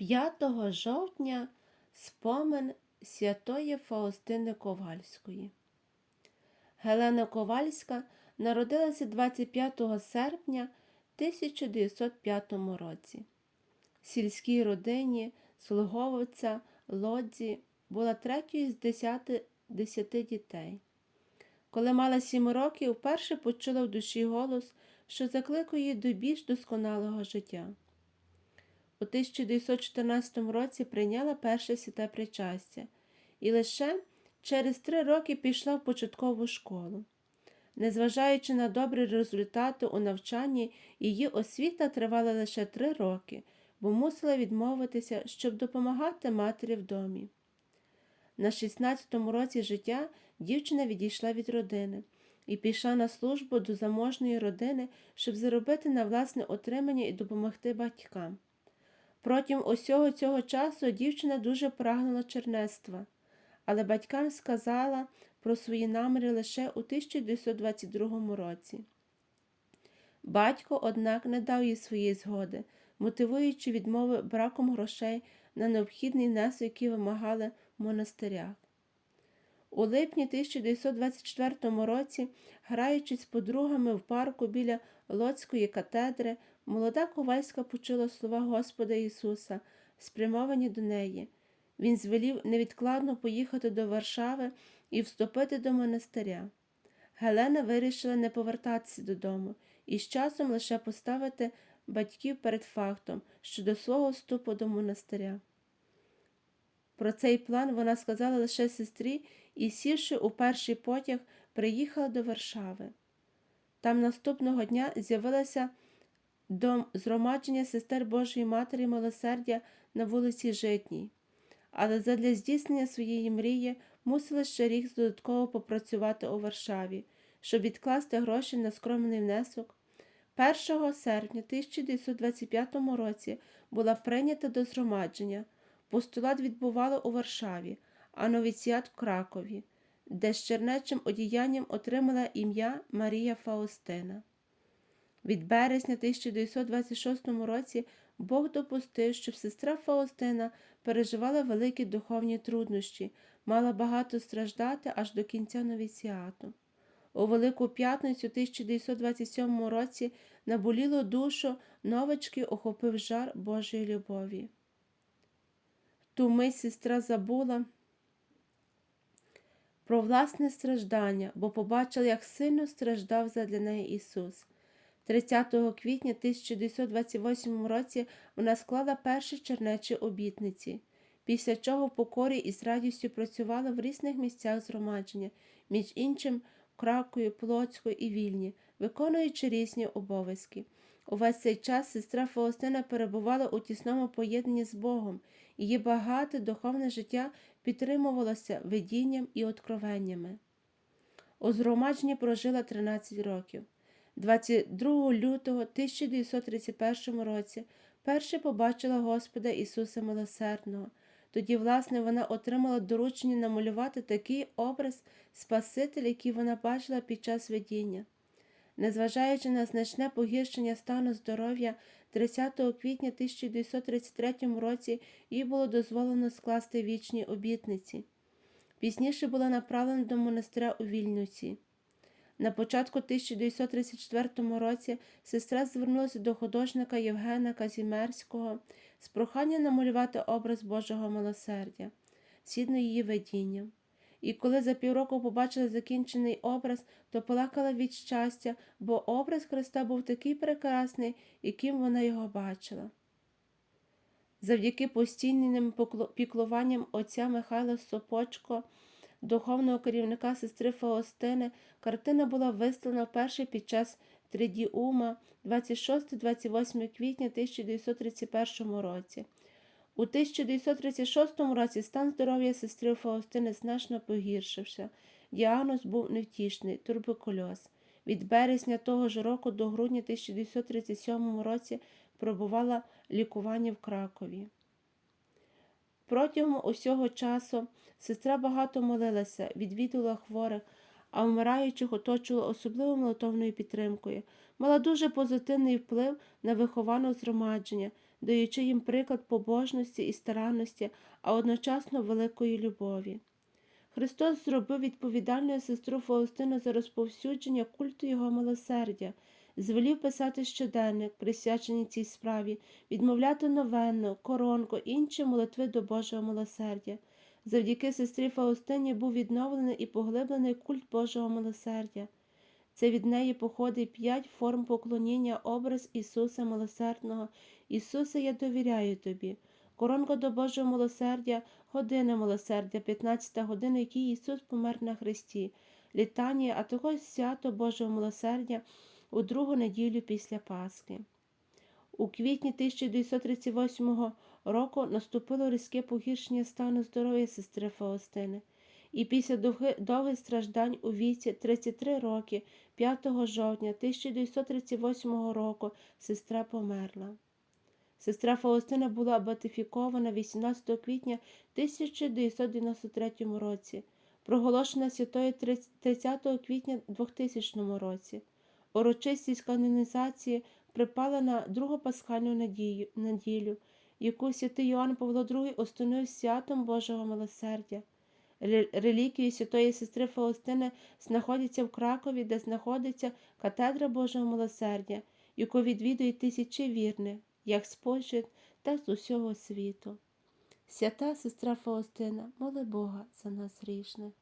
5 жовтня спомин святої Фаустини Ковальської. Гелена Ковальська народилася 25 серпня 1905 році. В сільській родині слуговиця Лодзі була третьою з десяти, десяти дітей. Коли мала сім років, вперше почула в душі голос, що закликає до більш досконалого життя. У 1914 році прийняла перше святе причастя і лише через три роки пішла в початкову школу. Незважаючи на добрі результати у навчанні, її освіта тривала лише три роки, бо мусила відмовитися, щоб допомагати матері в домі. На 16-му році життя дівчина відійшла від родини і пішла на службу до заможної родини, щоб заробити на власне отримання і допомогти батькам. Протягом усього цього часу дівчина дуже прагнула чернецтва, але батькам сказала про свої наміри лише у 1922 році. Батько, однак, не дав їй своєї згоди, мотивуючи відмови браком грошей на необхідний внесок, які вимагали в монастирях. У липні 1924 році, граючись з подругами в парку біля Лоцької катедри, молода Ковальська почула слова Господа Ісуса, спрямовані до неї. Він звелів невідкладно поїхати до Варшави і вступити до монастиря. Гелена вирішила не повертатися додому і з часом лише поставити батьків перед фактом щодо свого вступу до монастиря. Про цей план вона сказала лише сестрі і, сівши у перший потяг, приїхала до Варшави. Там наступного дня з'явилася до згромадження сестер Божої Матері Милосердя на вулиці Житній, але задля здійснення своєї мрії мусила ще рік додатково попрацювати у Варшаві, щоб відкласти гроші на скромний внесок. 1 серпня 1925 році була прийнята до згромадження. Постулат відбували у Варшаві, а новіціат в Кракові, де з чернечим одіянням отримала ім'я Марія Фаустина. Від березня 1926 році Бог допустив, щоб сестра Фаустина переживала великі духовні труднощі, мала багато страждати аж до кінця новіціату. У Велику п'ятницю 1927 році наболіло душу новички охопив жар Божої любові. Ту мить сестра забула про власне страждання, бо побачила, як сильно страждав задля неї Ісус. 30 квітня 1928 році вона склала перші чернечі обітниці, після чого в покорі і з радістю працювала в різних місцях згромадження, між іншим в Кракові, Плоцьку і Вільні, виконуючи різні обов'язки. Увесь цей час сестра Фаустина перебувала у тісному поєднанні з Богом, її багате духовне життя підтримувалося видінням і откровеннями. У згромадженні прожила 13 років. 22 лютого 1931 році перше побачила Господа Ісуса Милосердного. Тоді, власне, вона отримала доручення намалювати такий образ Спасителя, який вона бачила під час видіння. Незважаючи на значне погіршення стану здоров'я, 30 квітня 1933 році їй було дозволено скласти вічні обітниці. Пізніше була направлена до монастиря у Вільнюсі. На початку 1934 році сестра звернулася до художника Євгена Казімерського з проханням намалювати образ Божого милосердя, згідно її видінням. І коли за півроку побачила закінчений образ, то плакала від щастя, бо образ Христа був такий прекрасний, яким вона його бачила. Завдяки постійним піклуванням отця Михайла Сопочко, духовного керівника сестри Фаустини, картина була виставлена вперше під час Тридіума 26-28 квітня 1931 році. У 1936 році стан здоров'я сестри Фаустини значно погіршився. Діагноз був невтішний туберкульоз. Від березня того ж року до грудня 1937 році пробувала лікування в Кракові. Протягом усього часу сестра багато молилася, відвідувала хворих, а вмираючих оточувала особливо молотовною підтримкою, мала дуже позитивний вплив на виховане згромадження, даючи їм приклад побожності і старанності, а одночасно великої любові. Христос зробив відповідальною сестру Фаустину за розповсюдження культу його милосердя, звелів писати щоденник, присвячений цій справі, відмовляти новенну, коронку, інші молитви до Божого милосердя. Завдяки сестрі Фаустині був відновлений і поглиблений культ Божого милосердя. Це від неї походить п'ять форм поклоніння, образ Ісуса Милосердного. Ісусе, я довіряю тобі. Коронка до Божого милосердя, година милосердя, 15 година, якій Ісус помер на Христі, літання, а також свято Божого милосердя у другу неділю після Пасхи. У квітні 1938 року наступило різке погіршення стану здоров'я сестри Фаустини, і після довги- довгих страждань у віці 33 роки, 5 жовтня 1938 року, сестра померла. Сестра Фаустина була батифікована 18 квітня 1993 році, проголошена святою 30 квітня 2000 році. Урочистість канонізації припала на другу пасхальну неділю, яку святий Йоанн Павло II установив святом Божого милосердя. Ре- Реліквії святої сестри Фаустини знаходяться в Кракові, де знаходиться катедра Божого милосердя, яку відвідують тисячі вірних, як з Польщі, так з усього світу. Свята сестра Фаустина, моли Бога за нас грішних.